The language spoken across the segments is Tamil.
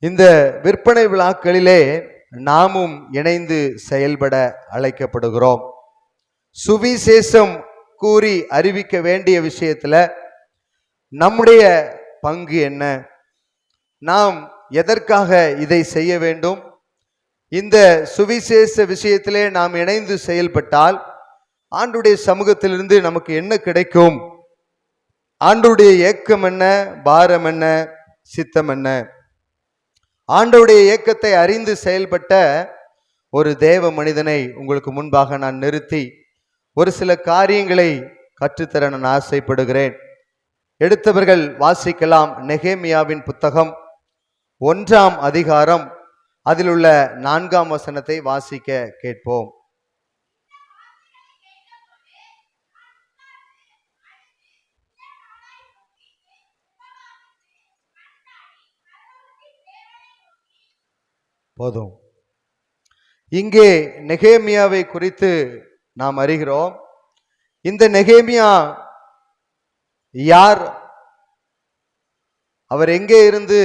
இந்த விற்பனை விழாக்களிலே நாமும் இணைந்து செயல்பட அழைக்கப்படுகிறோம். சுவிசேஷம் கூறி அறிவிக்க வேண்டிய விஷயத்துல நம்முடைய பங்கு என்ன? நாம் எதற்காக இதை செய்ய வேண்டும்? இந்த சுவிசேஷ விஷயத்திலே நாம் இணைந்து செயல்பட்டால் ஆண்டுடைய சமூகத்திலிருந்து நமக்கு என்ன கிடைக்கும்? ஆண்டுடைய ஏக்கம் என்ன? பாரம் என்ன? சித்தம் என்ன? ஆண்டவுடைய இயக்கத்தை அறிந்து செயல்பட்ட ஒரு தேவ மனிதனை உங்களுக்கு முன்பாக நான் நிறுத்தி ஒரு சில காரியங்களை கற்றுத்தர நான் ஆசைப்படுகிறேன். எடுத்தவர்கள் வாசிக்கலாம். நெகேமியாவின் புத்தகம் ஒன்றாம் அதிகாரம் அதில் உள்ள நான்காம் வசனத்தை வாசிக்க கேட்போம். போதும். இங்கே நெகேமியாவை குறித்து நாம் அறிகிறோம். இந்த நெகேமியா யார்? அவர் எங்கே இருந்து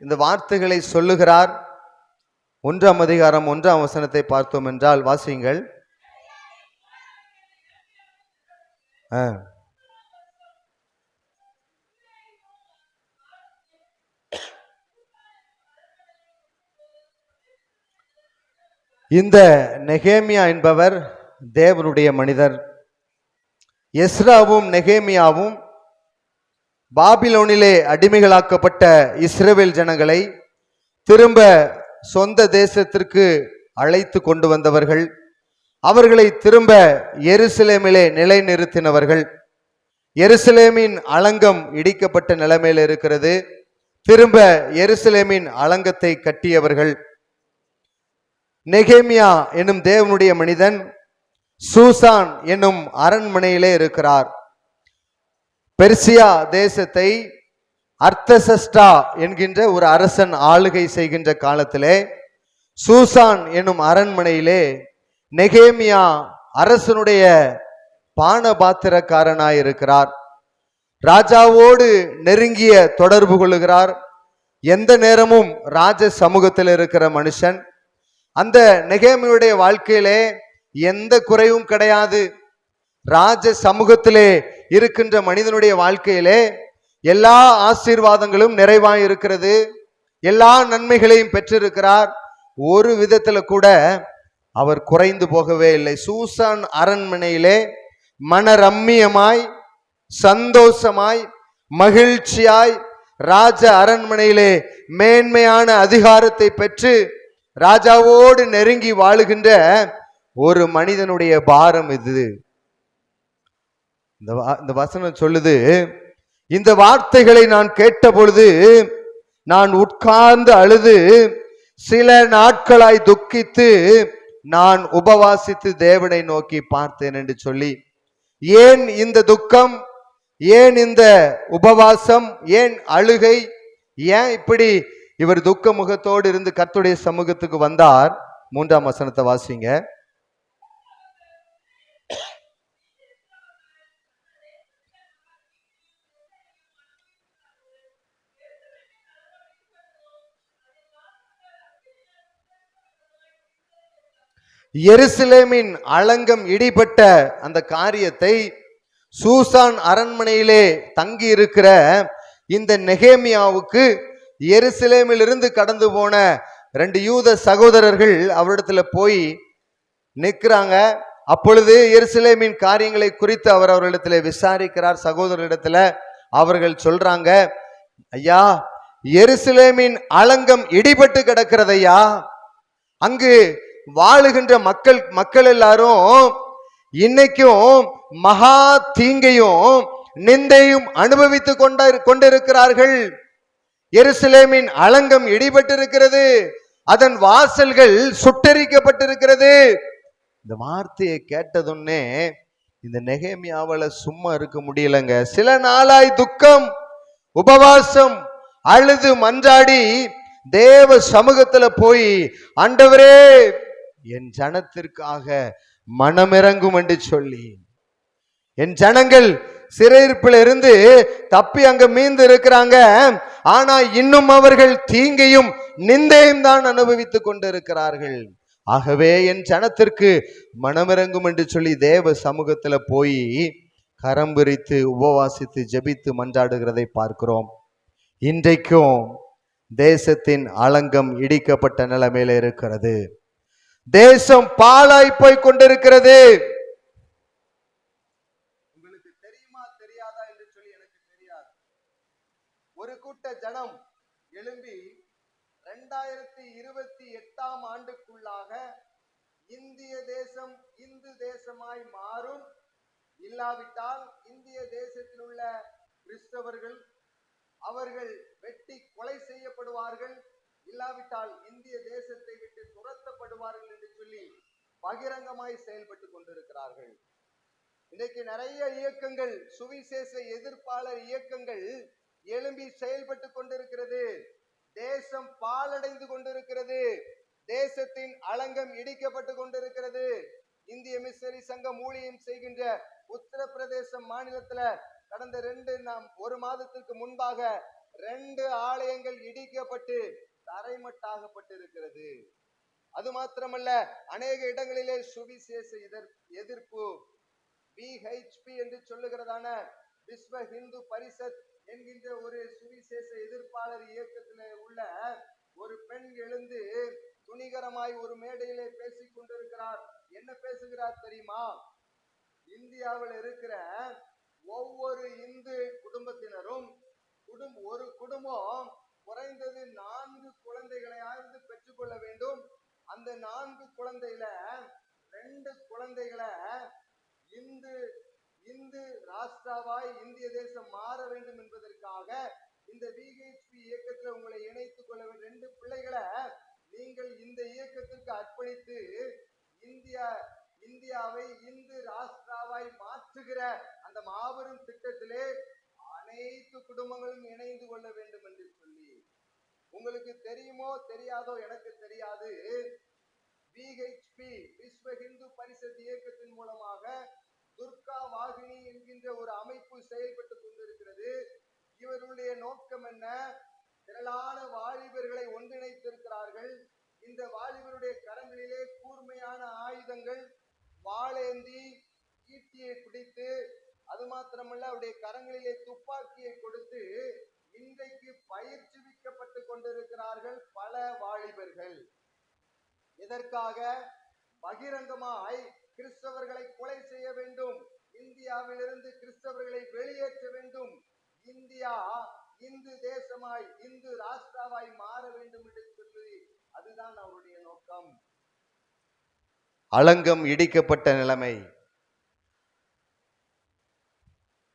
இந்த வார்த்தைகளை சொல்லுகிறார்? ஒன்றாம் அதிகாரம் ஒன்றாம் வசனத்தை பார்த்தோம் என்றால் வாசியுங்கள். ஆ. இந்த நெகேமியா என்பவர் தேவனுடைய மனிதர். எஸ்ராவும் நெகேமியாவும் பாபிலோனிலே அடிமைகளாக்கப்பட்ட இஸ்ரேவேல் ஜனங்களை திரும்ப சொந்த தேசத்திற்கு அழைத்து கொண்டு வந்தவர்கள் அவர்களை திரும்ப எருசலேமிலே நிலைநிறுத்தினவர்கள். எருசலேமின் அலங்கம் இடிக்கப்பட்ட நிலைமையில் இருக்கிறது. திரும்ப எருசலேமின் அலங்கத்தை கட்டியவர்கள். நெகேமியா என்னும் தேவனுடைய மனிதன் சூசான் என்னும் அரண்மனையிலே இருக்கிறார். பெர்சியா தேசத்தை அர்த்தசஷ்டா என்கின்ற ஒரு அரசன் ஆளுகை செய்கின்ற காலத்திலே சூசான் என்னும் அரண்மனையிலே நெகேமியா அரசனுடைய பானபாத்திரக்காரனாய் இருக்கிறார். ராஜாவோடு நெருங்கிய தொடர்பு கொள்ளுகிறார். எந்த நேரமும் ராஜ சமூகத்தில் இருக்கிற மனுஷன் அந்த நெகேமியுடைய வாழ்க்கையிலே எந்த குறைவும் கிடையாது. ராஜ சமூகத்திலே இருக்கின்ற மனிதனுடைய வாழ்க்கையிலே எல்லா ஆசீர்வாதங்களும் நிறைவாய் இருக்கிறது. எல்லா நன்மைகளையும் பெற்றிருக்கிறார். ஒரு விதத்துல கூட அவர் குறைந்து போகவே இல்லை. சூசான் அரண்மனையிலே மனரம்மியமாய் சந்தோஷமாய் மகிழ்ச்சியாய் ராஜ அரண்மனையிலே மேன்மையான அதிகாரத்தை பெற்று ராஜாவோடு நெருங்கி வாழுகின்ற ஒரு மனிதனுடைய பாரம் இது. இந்த இந்த வசனம் சொல்லுது இந்த வார்த்தைகளை நான் கேட்ட பொழுது நான் உட்கார்ந்து அழுது சில நாட்களாய் துக்கித்து நான் உபவாசித்து தேவனை நோக்கி பார்த்தேன் என்று சொல்லி ஏன் இந்த துக்கம் ஏன் இந்த உபவாசம் ஏன் அழுகை ஏன் இப்படி இவர் துக்க முகத்தோடு இருந்து கத்துடைய சமூகத்துக்கு வந்தார். மூன்றாம் வசனத்தை வாசிங்க. எருசலேமின் அலங்கம் இடிபட்ட அந்த காரியத்தை சூசான் அரண்மனையிலே தங்கி இருக்கிற இந்த நெகேமியாவுக்கு எருசலேமிலிருந்து கடந்து போன ரெண்டு யூத சகோதரர்கள் அவரிடத்துல போய் நிற்கிறாங்க அப்பொழுது எருசலேமின் காரியங்களை குறித்து அவர் அவர்களிடத்துல விசாரிக்கிறார். சகோதரரிடத்துல அவர்கள் சொல்றாங்க ஐயா எருசலேமின் அலங்கம் இடிபட்டு கிடக்கிறதையா? அங்கு வாழுகின்ற மக்கள் மக்கள் எல்லாரும் இன்னைக்கும் மகா தீங்கையும் நிந்தையும் அனுபவித்து கொண்ட கொண்டிருக்கிறார்கள். எருசலேமின் அலங்கம் இடிபட்டிருக்கிறது. அதன் வாசல்கள் சுட்டரிக்கப்பட்டிருக்கிறது. இந்த வார்த்தையை கேட்டதுன்னே இந்த நெகேமியாவில் சும்மா இருக்க முடியலங்க. சில நாளாய் துக்கம் உபவாசம் அழுது மன்றாடி தேவ சமூகத்துல போய் ஆண்டவரே என் ஜனத்திற்காக மனமிறங்கும் என்று சொல்லி என் ஜனங்கள் சிறையிருப்பில் இருந்து தப்பி அங்க மீந்து இருக்கிறாங்க ஆனா இன்னும் அவர்கள் தீங்கையும் நிந்தையும் தான் அனுபவித்துக் கொண்டிருக்கிறார்கள். ஆகவே என் ஜனத்திற்கு மனமிறங்கும் என்று சொல்லி தேவ சமூகத்துல போய் கரம் விரித்து உபவாசித்து ஜெபித்து மன்றாடுகிறதை பார்க்கிறோம். இன்றைக்கும் தேசத்தின் அலங்கம் இடிக்கப்பட்ட நிலைமையில இருக்கிறது. தேசம் பாலாய் போய் கொண்டிருக்கிறது. உங்களுக்கு தெரியுமா தெரியாதா என்று சொல்லி எனக்கு தெரியாது. ஒரு கூட்ட ஜனம் எழும்பி ரெண்டாயிரத்தி இருபத்தி எட்டாம் ஆண்டுக்குள்ளாக இந்திய தேசம் இந்து தேசமாய் மாறும். இல்லாவிட்டால் இந்திய தேசத்தில் உள்ள கிறிஸ்தவர்கள் அவர்கள் வெட்டி கொலை செய்யப்படுவார்கள். இல்லாவிட்டால் இந்திய தேசத்தை விட்டு துரத்தப்படுவார்கள் என்று சொல்லி பகிரங்கமாய் செயல்பட்டு கொண்டிருக்கிறார்கள். இன்னைக்கு நிறைய இயக்கங்கள் சுவிசேஷ எதிர்ப்பாளர் இயக்கங்கள் எழும்பி செயல்பட்டு கொண்டிருக்கிறது. தேசம் பாலடைந்து கொண்டிருக்கிறது. தேசத்தின் அலங்கம் இடிக்கப்பட்டு கொண்டிருக்கிறது. இந்திய மிஷனரி சங்கம் ஊழியம் செய்கின்ற உத்தரப்பிரதேச மாநிலத்துல கடந்த ரெண்டு நாம் ஒரு மாதத்திற்கு முன்பாக ரெண்டு ஆலயங்கள் இடிக்கப்பட்டு தரைமட்டாகப்பட்டிருக்கிறது. அது மாத்திரமல்ல அநேக இடங்களிலே சுவிசேஷ எதிர் எதிர்ப்பு பிஹெச்பி என்று சொல்லுகிறதான விஸ்வ ஹிந்து பரிஷத் என்கின்ற ஒரு சுவிசேஷ எதிர்ப்பாளர் இயக்கத்தில் உள்ள ஒரு பெண் எழுந்து துணிகரமாய் ஒரு மேடையிலே பேசிக் கொண்டிருக்கிறார். என்ன பேசுகிறார் தெரியுமா? இந்தியாவில் இருக்கிற ஒவ்வொரு இந்து குடும்பத்தினரும் குடும் ஒரு குடும்பம் குறைந்தது நான்கு குழந்தைகளையாவது பெற்றுக்கொள்ள வேண்டும். அந்த நான்கு குழந்தையில ரெண்டு குழந்தைகளை இந்து இந்து ராஷ்டிராவாய் இந்திய தேசம் மாற வேண்டும் என்பதற்காக இந்த விஹெச்பி இயக்கத்தில் உங்களை இணைத்துக் கொள்ள வேண்டும் ரெண்டு பிள்ளைகளை நீங்கள் இந்த இயக்கத்திற்கு அர்ப்பணித்து இந்தியா இந்தியாவை இந்து ராஷ்டிராவாய் மாற்றுகிற அந்த மாபெரும் திட்டத்திலே அனைத்து குடும்பங்களும் இணைந்து கொள்ள வேண்டும் என்று சொல்லி. உங்களுக்கு தெரியுமோ தெரியாதோ எனக்கு தெரியாது. விஹெச்பி விஸ்வ இந்து பரிஷத் இயக்கத்தின் மூலம் என்கின்ற ஒரு அமைப்பு செயல்பட்டு கொண்டிருக்கிறது. இவருடைய நோக்கம் என்ன? திரளான வாலிபர்களை ஒன்றிணைத்திருக்கிறார்கள். இந்த வாலிபருடைய கரங்களிலே கூர்மையான ஆயுதங்கள் வாழேந்தி ஈட்டியை பிடித்து அது மாத்திரமல்ல அவருடைய கரங்களிலே துப்பாக்கியை கொடுத்து இன்றைக்கு பயிற்சிவிக்கப்பட்டு கொண்டிருக்கிறார்கள் பல வாலிபர்கள். இதற்காக பகிரங்கமாய் கிறிஸ்தவர்களை கொலை செய்ய வேண்டும். இந்தியாவிலிருந்து கிறிஸ்தவர்களை வெளியேற்ற வேண்டும். இந்தியா இந்து தேசமாய் இந்து ராஷ்டிராவாய் மாற வேண்டும் என்று சொல்லி அதுதான் அவருடைய நோக்கம். அலங்கம் இடிக்கப்பட்ட நிலைமை.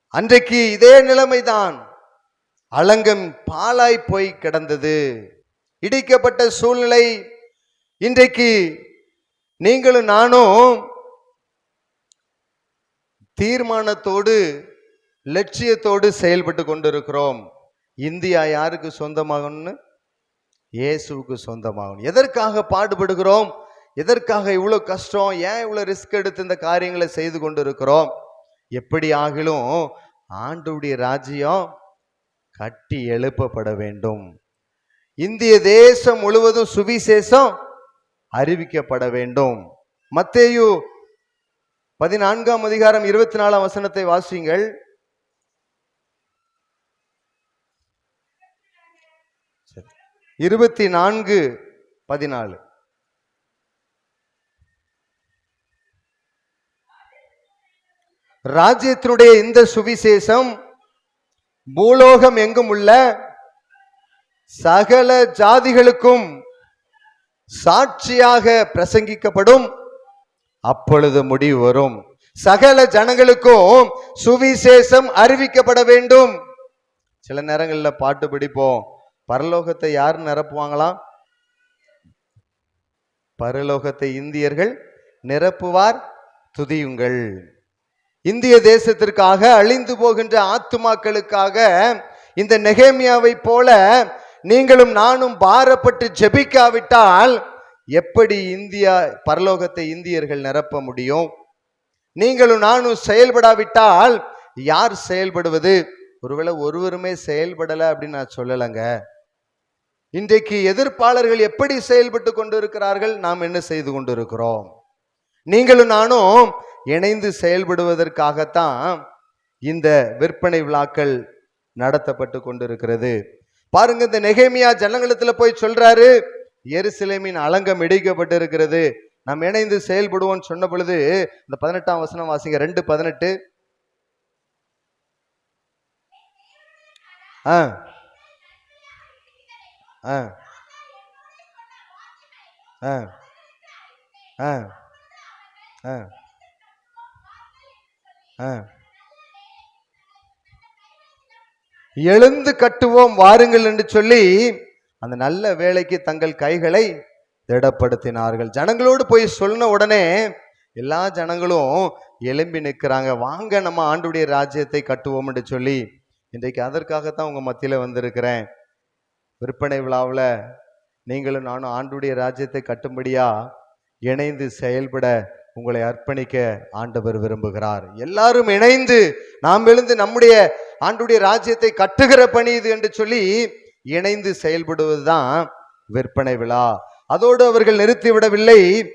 அன்றைக்கு இதே நிலைமைதான். அலங்கம் பாலாய் போய் கிடந்தது. இடிக்கப்பட்ட சூழ்நிலை இன்றைக்கு நீங்களும் நானும் தீர்மானத்தோடு லட்சியத்தோடு செயல்பட்டு கொண்டிருக்கிறோம். இந்தியா யாருக்கு சொந்தமாகணும்னு? இயேசுவுக்கு சொந்தமாகணும். எதற்காக பாடுபடுகிறோம்? எதற்காக இவ்வளோ கஷ்டம்? ஏன் இவ்வளோ ரிஸ்க் எடுத்து இந்த காரியங்களை செய்து கொண்டிருக்கிறோம்? எப்படி ஆகிலும் ஆண்டுடைய ராஜ்யம் கட்டி எழுப்பப்பட வேண்டும். இந்திய தேசம் முழுவதும் சுவிசேஷம் அறிவிக்கப்பட வேண்டும். மத்தேயு பதினான்காம் அதிகாரம் இருபத்தி நாலாம் வசனத்தை வாசியுங்கள். இருபத்தி நான்கு பதினாலு. ராஜ்யத்தினுடைய இந்த சுவிசேஷம் பூலோகம் எங்கும் உள்ள சகல ஜாதிகளுக்கும் சாட்சியாக பிரசங்கிக்கப்படும். அப்பொழுது முடிவு வரும். சகல ஜனங்களுக்கும் சுவிசேஷம் அறிவிக்கப்பட வேண்டும். சில நேரங்களில் பாட்டு பிடிப்போம். பரலோகத்தை யார் நிரப்புவாங்களாம் பரலோகத்தை இந்தியர்கள் நிரப்புவார். துதியுங்கள். இந்திய தேசத்திற்காக அழிந்து போகின்ற ஆத்துமாக்களுக்காக இந்த நெகேமியாவை போல நீங்களும் நானும் பாரப்பட்டு ஜெபிக்காவிட்டால் எப்படி இந்தியா பரலோகத்தை இந்தியர்கள் நிரப்ப முடியும்? நீங்களும் நானும் செயல்படாவிட்டால் யார் செயல்படுவது? ஒருவேளை ஒருவருமே செயல்படலை அப்படின்னு நான் சொல்லலைங்க. இன்றைக்கு எதிர்ப்பாளர்கள் எப்படி செயல்பட்டு கொண்டிருக்கிறார்கள்? நாம் என்ன செய்து கொண்டிருக்கிறோம்? நீங்களும் நானும் இணைந்து செயல்படுவதற்காகத்தான் இந்த விற்பனை விழாக்கள் நடத்தப்பட்டு கொண்டிருக்கிறது. பாருங்க இந்த நெகேமியா ஜனங்களத்தில் போய் சொல்றாரு எருசலேமின் அலங்கம் இடிக்கப்பட்டிருக்கிறது. நாம் இணைந்து செயல்படுவோம் சொன்ன பொழுது இந்த பதினெட்டாம் வசனம் வாசிங்க. ரெண்டு பதினெட்டு. ஆ. ஆ. ஆ. ஆ. ஆ. ஆ. எழுந்து கட்டுவோம் வாருங்கள் என்று சொல்லி அந்த நல்ல வேலைக்கு தங்கள் கைகளை திடப்படுத்தினார்கள். ஜனங்களோடு போய் சொன்ன உடனே எல்லா ஜனங்களும் எழும்பி நிற்கிறாங்க. வாங்க நம்ம ஆண்டுடைய ராஜ்யத்தை கட்டுவோம் என்று சொல்லி இன்றைக்கு அதற்காகத்தான் உங்க மத்தியில வந்திருக்கிறேன். விற்பனை விழாவில் நீங்களும் நானும் ஆண்டுடைய ராஜ்யத்தை கட்டும்படியா இணைந்து செயல்பட உங்களை அர்ப்பணிக்க ஆண்டவர் விரும்புகிறார். எல்லாரும் இணைந்து நாம் எழுந்து நம்முடைய ஆண்டுடைய ராஜ்யத்தை கட்டுகிற பணி இது என்று சொல்லி இணைந்து செயல்படுவதுதான் விற்பனை விழா. அதோடு அவர்கள் நிறுத்திவிடவில்லை.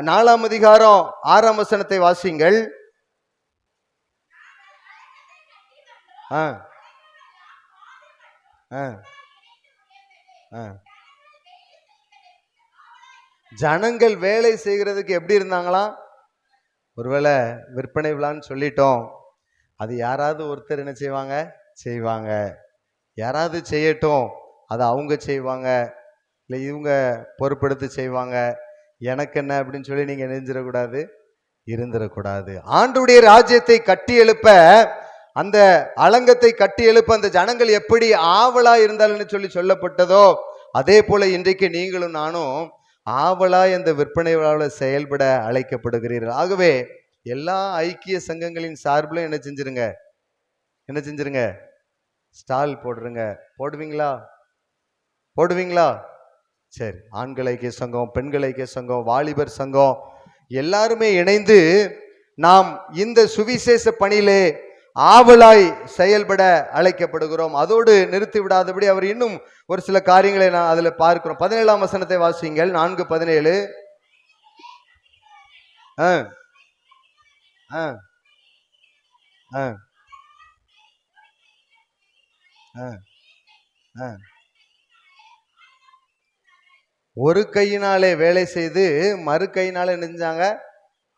நாலாம் அதிகாரம் ஆறாம் வசனத்தை வாசிங்கள் ஆ. ஆ. ஆ. ஜனங்கள் வேலை செய்கிறதுக்கு எப்படி இருந்தாங்களாம் ஒருவேளை விற்பனை விழான்னு சொல்லிட்டோம். அது யாராவது ஒருத்தர் என்ன செய்வாங்க? செய்வாங்க. யாராவது செய்யட்டும் அதை அவங்க செய்வாங்க இல்லை இவங்க பொறுப்பெடுத்து செய்வாங்க எனக்கு என்ன அப்படின்னு சொல்லி நீங்கள் நெஞ்சிடக்கூடாது இருந்துடக்கூடாது ஆண்டுடைய ராஜ்யத்தை கட்டி எழுப்ப அந்த அலங்கத்தை கட்டி எழுப்ப அந்த ஜனங்கள் எப்படி ஆவலா இருந்தால்னு சொல்லி சொல்லப்பட்டதோ அதே போல இன்றைக்கு நீங்களும் நானும் ஆவலா இந்த விற்பனை விழாவில் செயல்பட அழைக்கப்படுகிறீர்கள். ஆகவே எல்லா ஐக்கிய சங்கங்களின் சார்பிலும் என்ன செஞ்சிருங்க? என்ன செஞ்சிருங்க? ஸ்டால் போடுறங்க. போடுவீங்களா? போடுவீங்களா? சரி ஆண்கள் ஐக்கிய சங்கம் பெண்கள் ஐக்கிய சங்கம் வாலிபர் சங்கம் எல்லாருமே இணைந்து நாம் இந்த சுவிசேஷ பணியிலே ஆவலாய் செயல்பட அழைக்கப்படுகிறோம். அதோடு நிறுத்தி விடாதபடி அவர் இன்னும் ஒரு சில காரியங்களை நான் அதில் பார்க்கிறோம். பதினேழாம் வசனத்தை வாசிங்கள் நான்கு பதினேழு. ஆ ஆ ஆ. ஆ. ஆ. ஒரு கையினாலே வேலை செய்து மறு கையினாலே நெஞ்சாங்க.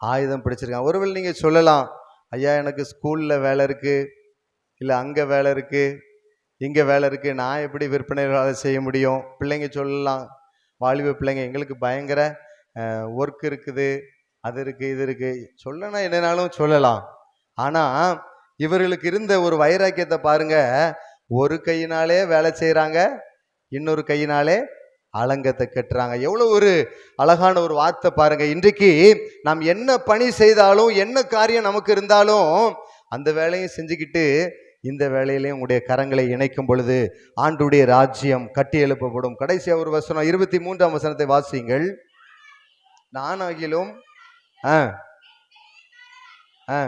ஆயுதம் பிடிச்சிருக்காங்க. ஒருவேளை நீங்கள் சொல்லலாம் ஐயா எனக்கு ஸ்கூலில் வேலை இருக்குது இல்லை அங்கே வேலை இருக்குது இங்கே வேலை இருக்குது நான் எப்படி விற்பனை வேலை செய்ய முடியும்? பிள்ளைங்க சொல்லலாம். வாலிப பிள்ளைங்க எங்களுக்கு பயங்கர ஒர்க் இருக்குது. அது இருக்குது இது இருக்குது சொல்லனா என்னனாலும் சொல்லலாம். ஆனால் இவர்களுக்கு இருந்த ஒரு வைராக்கியத்தை பாருங்கள் ஒரு கையினாலே வேலை செய்கிறாங்க இன்னொரு கையினாலே அலங்கத்தை கட்டுறாங்க. எவ்வளோ ஒரு அழகான ஒரு வார்த்தை பாருங்கள் இன்றைக்கு நாம் என்ன பணி செய்தாலும் என்ன காரியம் நமக்கு இருந்தாலும் அந்த வேலையும் செஞ்சுக்கிட்டு இந்த வேலையிலையும் உங்களுடைய கரங்களை இணைக்கும் பொழுது ஆண்டுடைய ராஜ்யம் கட்டி எழுப்பப்படும். கடைசியாக ஒரு வசனம் இருபத்தி மூன்றாம் வசனத்தை வாசியுங்கள். நானாகிலும் ஆ ஆ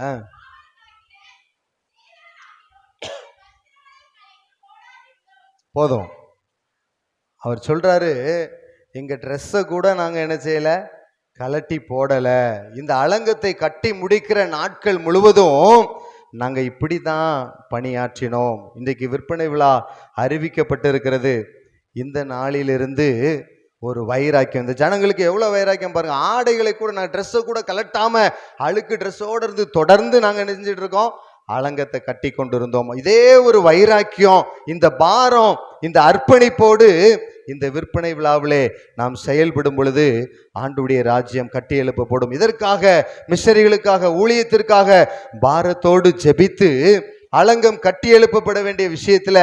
ஆ. போதும். அவர் சொல்கிறாரு எங்கள் ட்ரெஸ்ஸை கூட நாங்கள் என்ன செய்யல? கலட்டி போடலை. இந்த அலங்கத்தை கட்டி முடிக்கிற நாட்கள் முழுவதும் நாங்கள் இப்படி தான் பணியாற்றினோம். இன்றைக்கு விற்பனை விழா அறிவிக்கப்பட்டிருக்கிறது. இந்த நாளிலிருந்து ஒரு வைராக்கியம் இந்த ஜனங்களுக்கு எவ்வளோ வைராக்கியம் பாருங்கள் ஆடைகளை கூட நாங்கள் ட்ரெஸ்ஸை கூட கலட்டாமல் அழுக்கு ட்ரெஸ்ஸோட இருந்து தொடர்ந்து நாங்கள் என்ன இருக்கோம்? அலங்கத்தை கட்டி கொண்டிருந்தோம் இதே ஒரு வைராக்கியம் இந்த பாரம் இந்த அர்ப்பணிப்போடு இந்த விற்பனை விழாவிலே நாம் செயல்படும் பொழுது ஆண்டுடைய ராஜ்யம் கட்டி எழுப்பப்படும். இதற்காக மிஷரிகளுக்காக ஊழியத்திற்காக பாரத்தோடு ஜெபித்து அலங்கம் கட்டி எழுப்பப்பட வேண்டிய விஷயத்துல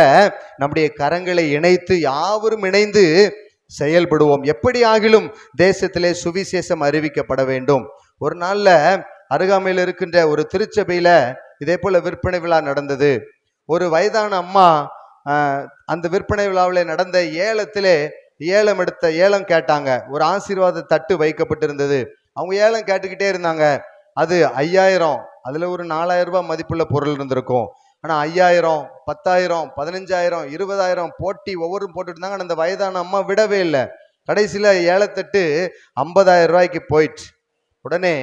நம்முடைய கரங்களை இணைத்து யாவரும் இணைந்து செயல்படுவோம். எப்படி ஆகிலும் தேசத்திலே சுவிசேஷம் அறிவிக்கப்பட வேண்டும். ஒரு நாள்ல அருகாமையில் இருக்கின்ற ஒரு திருச்சபையில இதே போல் விற்பனை விழா நடந்தது. ஒரு வயதான அம்மா அந்த விற்பனை விழாவில் நடந்த ஏலத்திலே ஏலம் எடுத்த ஏலம் கேட்டாங்க. ஒரு ஆசீர்வாத தட்டு வைக்கப்பட்டிருந்தது. அவங்க ஏலம் கேட்டுக்கிட்டே இருந்தாங்க. அது ஐயாயிரம் அதில் ஒரு நாலாயிரம் ரூபாய் மதிப்புள்ள பொருள் இருந்திருக்கும். ஆனால் ஐயாயிரம் பத்தாயிரம் பதினஞ்சாயிரம் இருபதாயிரம் போட்டி ஒவ்வொரும் போட்டுட்டு இருந்தாங்க. அந்த வயதான அம்மா விடவே இல்லை. கடைசியில் ஏலத்தட்டு ஐம்பதாயிரம் ரூபாய்க்கு போயிட்டு உடனே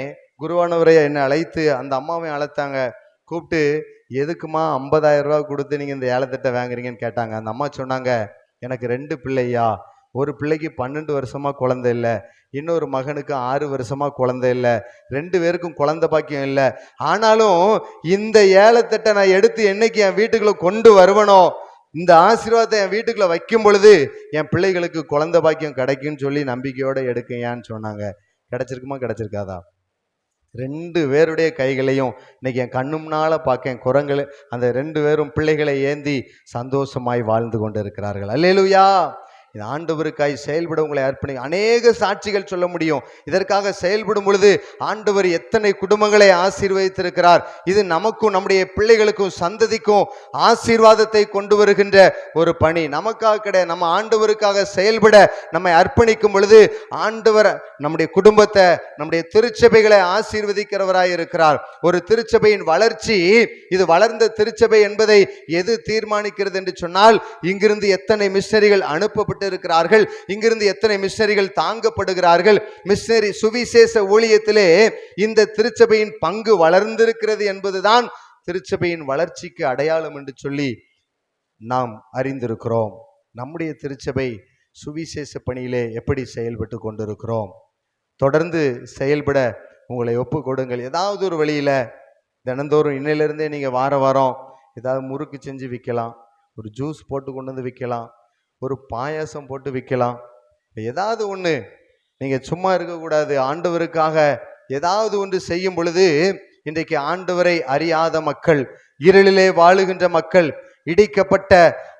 குருவானவரை என்னை அழைத்து அந்த அம்மாவையும் அழைத்தாங்க. கூப்பிட்டு எதுக்குமா ஐம்பதாயிரம் ரூபா கொடுத்து நீங்கள் இந்த ஏலத்திட்ட வாங்குறீங்கன்னு கேட்டாங்க. அந்த அம்மா சொன்னாங்க எனக்கு ரெண்டு பிள்ளையா ஒரு பிள்ளைக்கு பன்னெண்டு வருஷமா குழந்தை இல்லை. இன்னொரு மகனுக்கு ஆறு வருஷமா குழந்தை இல்லை. ரெண்டு பேருக்கும் குழந்தை பாக்கியம் இல்லை. ஆனாலும் இந்த ஏலத்திட்ட நான் எடுத்து என்னைக்கு என் வீட்டுக்குள்ள கொண்டு வருவனோ இந்த ஆசீர்வாதத்தை என் வீட்டுக்குள்ள வைக்கும் பொழுது என் பிள்ளைகளுக்கு குழந்தை பாக்கியம் கிடைக்கும்னு சொல்லி நம்பிக்கையோட எடுக்கையான்னு சொன்னாங்க. கிடைச்சிருக்குமா கிடைச்சிருக்காதா? ரெண்டு பேருடைய கைகளையும் இன்னைக்கு என் கண்ணு முன்னால் பார்க்கேன் குரங்கள் அந்த ரெண்டு பேரும் பிள்ளைகளை ஏந்தி சந்தோஷமாய் வாழ்ந்து கொண்டு இருக்கிறார்கள் அல்லேலுயா! இது ஆண்டவருக்காய் செயல்பட உங்களை அர்ப்பணி அநேக சாட்சிகள் சொல்ல முடியும். இதற்காக செயல்படும் பொழுது ஆண்டவர் எத்தனை குடும்பங்களை ஆசீர்வதித்திருக்கிறார். இது நமக்கும் நம்முடைய பிள்ளைகளுக்கும் சந்ததிக்கும் ஆசீர்வாதத்தை கொண்டு வருகின்ற ஒரு பணி. நமக்காக கிடையாது நம்ம ஆண்டவருக்காக செயல்பட நம்மை அர்ப்பணிக்கும் பொழுது ஆண்டவர் நம்முடைய குடும்பத்தை நம்முடைய திருச்சபைகளை ஆசீர்வதிக்கிறவராய் இருக்கிறார். ஒரு திருச்சபையின் வளர்ச்சி இது வளர்ந்த திருச்சபை என்பதை எது தீர்மானிக்கிறது என்று சொன்னால் இங்கிருந்து எத்தனை மிஷனரிகள் அனுப்பப்பட்டு கொண்டிருக்கிறார்கள். இங்கிருந்து எத்தனை மிஷனரிகள் தாங்கப்படுகிறார்கள். மிஷனரி சுவிசேஷ ஊழியத்திலே இந்த திருச்சபையின் பங்கு வளர்ந்திருக்கிறது என்பதுதான் திருச்சபையின் வளர்ச்சிக்கு அடையாளம் என்று சொல்லி நாம் அறிந்திருக்கிறோம். நம்முடைய திருச்சபை சுவிசேஷ பணியிலே எப்படி செயல்பட்டு கொண்டிருக்கிறோம்? தொடர்ந்து செயல்பட உங்களை ஒப்பு கொடுங்கள். ஏதாவது ஒரு வழியில தினந்தோறும் இன்னையிலிருந்தே நீங்க வார வாரம் ஏதாவது முறுக்கு செஞ்சு விற்கலாம் ஒரு ஜூஸ் போட்டு கொண்டு வந்து விற்கலாம் ஒரு பாயாசம் போட்டு விற்கலாம். ஏதாவது ஒன்று நீங்கள் சும்மா இருக்கக்கூடாது. ஆண்டவருக்காக ஏதாவது ஒன்று செய்யும் பொழுது இன்றைக்கு ஆண்டவரை அறியாத மக்கள் இருளிலே வாழுகின்ற மக்கள் இடிக்கப்பட்ட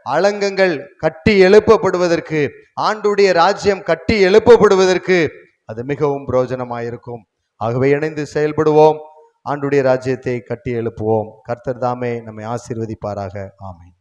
அலங்கங்கள் கட்டி எழுப்பப்படுவதற்கு ஆண்டுடைய ராஜ்யம் கட்டி எழுப்பப்படுவதற்கு அது மிகவும் பிரயோஜனமாயிருக்கும். ஆகவே இணைந்து செயல்படுவோம். ஆண்டுடைய ராஜ்யத்தை கட்டி எழுப்புவோம். கர்த்தர் தாமே நம்மை ஆசீர்வதிப்பாராக. ஆமை